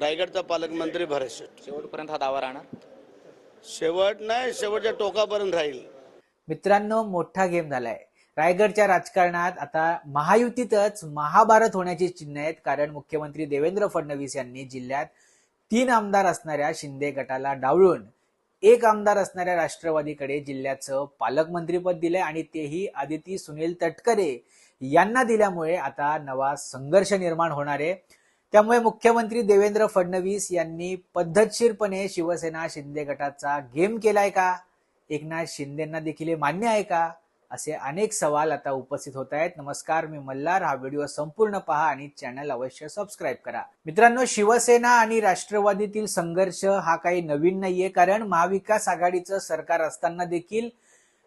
रायगडचा पालकमंत्री भरत शेट शेवटपर्यंत हा दावा राहणार? शेवट नाही शेवटच्या टोकापर्यंत राहील. मित्रांनो मोठा गेम झालाय. रायगडच्या राजकारणात आता महायुतीतच महाभारत होण्याची चिन्ह आहेत. कारण मुख्यमंत्री देवेंद्र फडणवीस यांनी जिल्ह्यात तीन आमदार असणाऱ्या शिंदे गटाला डावळून एक आमदार असणाऱ्या राष्ट्रवादीकडे जिल्ह्याचं पालकमंत्रीपद दिलंय आणि तेही आदिती सुनील तटकरे यांना दिल्यामुळे आता नवा संघर्ष निर्माण होणार आहे. त्यामुळे मुख्यमंत्री देवेंद्र फडणवीस यांनी पद्धतशीरपणे शिवसेना शिंदे गटाचा गेम केलाय का? एकनाथ शिंदेना देखील हे मान्य आहे का? असे अनेक सवाल आता उपस्थित होत आहेत. नमस्कार मी मल्हार. हा व्हिडिओ संपूर्ण पहा आणि चॅनल अवश्य सबस्क्राईब करा. मित्रांनो शिवसेना आणि राष्ट्रवादीतील संघर्ष हा काही नवीन नाहीये कारण महाविकास आघाडीचं सरकार असताना देखील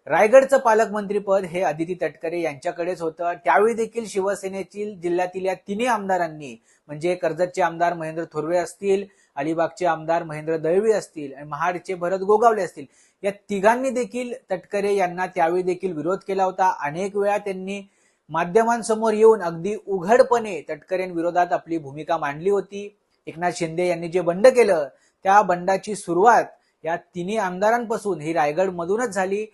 रायगडचं पालकमंत्रीपद हे अदिती तटकरे यांच्याकडेच होतं. त्यावेळी देखील शिवसेनेतील जिल्ह्यातील या तिन्ही आमदारांनी म्हणजे कर्जतचे आमदार महेंद्र थोरवे असतील अलिबागचे आमदार महेंद्र दळवी असतील आणि महाडचे भरत गोगावले असतील या तिघांनी देखील तटकरे यांना त्यावेळी देखील विरोध केला होता. अनेक वेळा त्यांनी माध्यमांसमोर येऊन अगदी उघडपणे तटकरेंविरोधात आपली भूमिका मांडली होती. एकनाथ शिंदे यांनी जे बंड केलं त्या बंडाची सुरुवात या तिन्ही आमदारांपासून ही रायगड मधूनच झाली.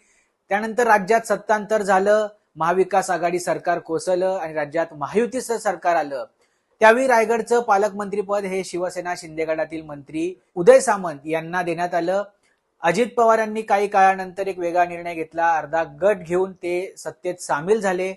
त्यानंतर राज्यात सत्तांतर झालं महाविकास आघाडी सरकार कोसळलं आणि राज्यात महायुतीचं सरकार आलं. त्यावेळी रायगडचं पालकमंत्रीपद हे शिवसेना शिंदे गटातील मंत्री उदय सामंत यांना देण्यात आलं. अजित पवार यांनी काही काळानंतर एक वेगळा निर्णय घेतला. अर्धा गट घेऊन ते सत्तेत सामील झाले.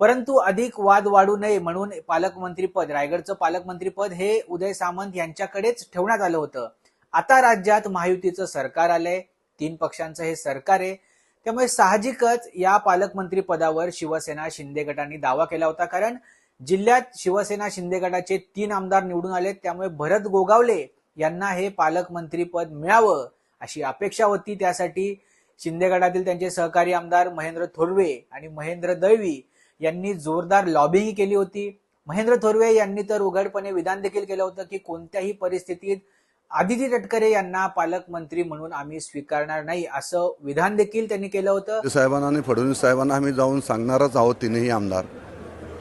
परंतु अधिक वाद वाढू नये म्हणून पालकमंत्रीपद रायगडचं पालकमंत्रीपद हे उदय सामंत यांच्याकडेच ठेवण्यात आलं होतं. आता राज्यात महायुतीचं सरकार आलंय. तीन पक्षांचं हे सरकार आहे. त्यामुळे साहजिकच या पालकमंत्री पदावर शिवसेना शिंदे गटांनी दावा केला होता. कारण जिल्ह्यात शिवसेना शिंदे गटाचे तीन आमदार निवडून आले त्यामुळे भरत गोगावले यांना हे पालकमंत्री पद मिळावं अशी अपेक्षा होती. त्यासाठी शिंदे गटातील त्यांचे सहकारी आमदार महेंद्र थोरवे आणि महेंद्र दळवी यांनी जोरदार लॉबिंग केली होती. महेंद्र थोरवे यांनी तर उघडपणे विधान देखील केलं होतं की कोणत्याही परिस्थितीत आदिती तटकरे यांना पालकमंत्री म्हणून आम्ही स्वीकारणार नाही असं विधान देखील त्यांनी केलं होतं. साहेबांना आणि फडणवीस साहेबांना आम्ही जाऊन सांगणारच आहोत तिन्ही आमदार.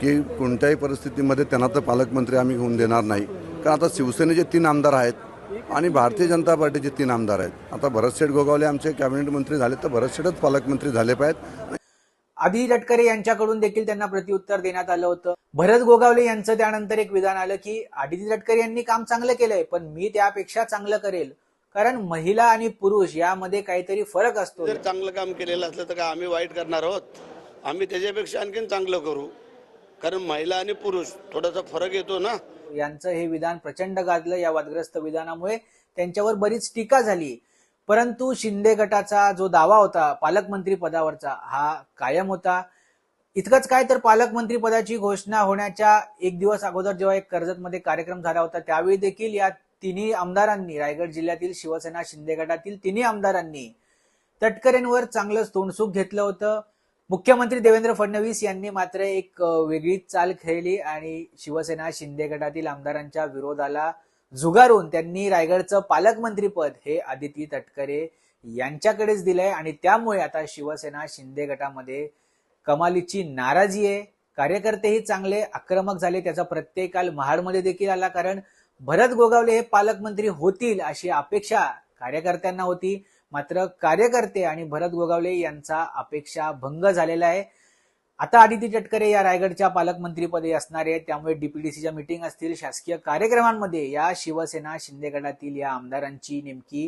की कोणत्याही परिस्थितीमध्ये त्यांना तर पालकमंत्री आम्ही होऊन देणार नाही. कारण आता शिवसेनेचे तीन आमदार आहेत आणि भारतीय जनता पार्टीचे तीन आमदार आहेत. आता भरतशेठ गोगावले आमचे कॅबिनेट मंत्री झाले तर भरतशेठच पालकमंत्री झाले पाहिजेत. आदिती तटकरे यांच्याकडून देखील त्यांना प्रत्युत्तर देण्यात आलं होतं. भरत गोगावले यांचं त्यानंतर एक विधान आलं की आदिती तटकरे यांनी काम चांगलं केलंय पण मी त्यापेक्षा चांगलं करेल. कारण महिला आणि पुरुष यामध्ये काहीतरी फरक असतो. जर चांगलं काम केलेलं असलं तर का आम्ही वाईट करणार आहोत? आम्ही त्याच्यापेक्षा आणखीन चांगलं करू. कारण महिला आणि पुरुष थोडासा फरक येतो ना. यांचं हे विधान प्रचंड गाजलं या वादग्रस्त विधानामुळे. त्यांच्यावर बरीच टीका झाली. परंतु शिंदे गटाचा जो दावा होता पालकमंत्री पदावरचा हा कायम होता. इतकंच काय तर पालकमंत्री पदाची घोषणा होण्याच्या एक दिवस अगोदर जेव्हा एक कर्जतमध्ये कार्यक्रम झाला होता त्यावेळी देखील या तिन्ही आमदारांनी रायगड जिल्ह्यातील शिवसेना शिंदे गटातील तिन्ही आमदारांनी तटकरेंवर चांगलंच तोंडसूप घेतलं होतं. मुख्यमंत्री देवेंद्र फडणवीस यांनी मात्र एक वेगळीच चाल खेळली आणि शिवसेना शिंदे गटातील आमदारांच्या विरोधाला झुगारून त्यांनी रायगडचं पालकमंत्रीपद हे आदिती तटकरे यांच्याकडेच दिलंय आणि त्यामुळे आता शिवसेना शिंदे गटामध्ये कमालीची नाराजी आहे. कार्यकर्तेही चांगले आक्रमक झाले. त्याचा प्रत्यय काल महाडमध्ये देखील आला कारण भरत गोगावले हे पालकमंत्री होतील अशी अपेक्षा कार्यकर्त्यांना होती. मात्र कार्यकर्ते आणि भरत गोगावले यांचा अपेक्षा भंग झालेला आहे. आता आदिती तटकरे या रायगडच्या पालकमंत्रीपदी असणार आहेत. त्यामुळे डीपीडीसीच्या मिटिंग असतील. शासकीय कार्यक्रमांमध्ये या शिवसेना शिंदे गटातील या आमदारांची नेमकी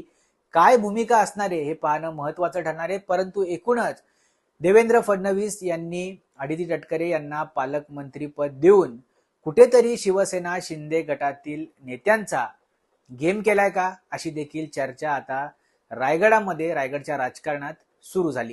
काय भूमिका असणार आहे हे पाहणं महत्वाचं ठरणार आहे. परंतु एकूणच देवेंद्र फडणवीस यांनी आदिती तटकरे यांना पालकमंत्रीपद देऊन कुठेतरी शिवसेना शिंदे गटातील नेत्यांचा गेम केलाय का? अशी देखील चर्चा आता रायगडामध्ये रायगडच्या राजकारणात सुरू झाली.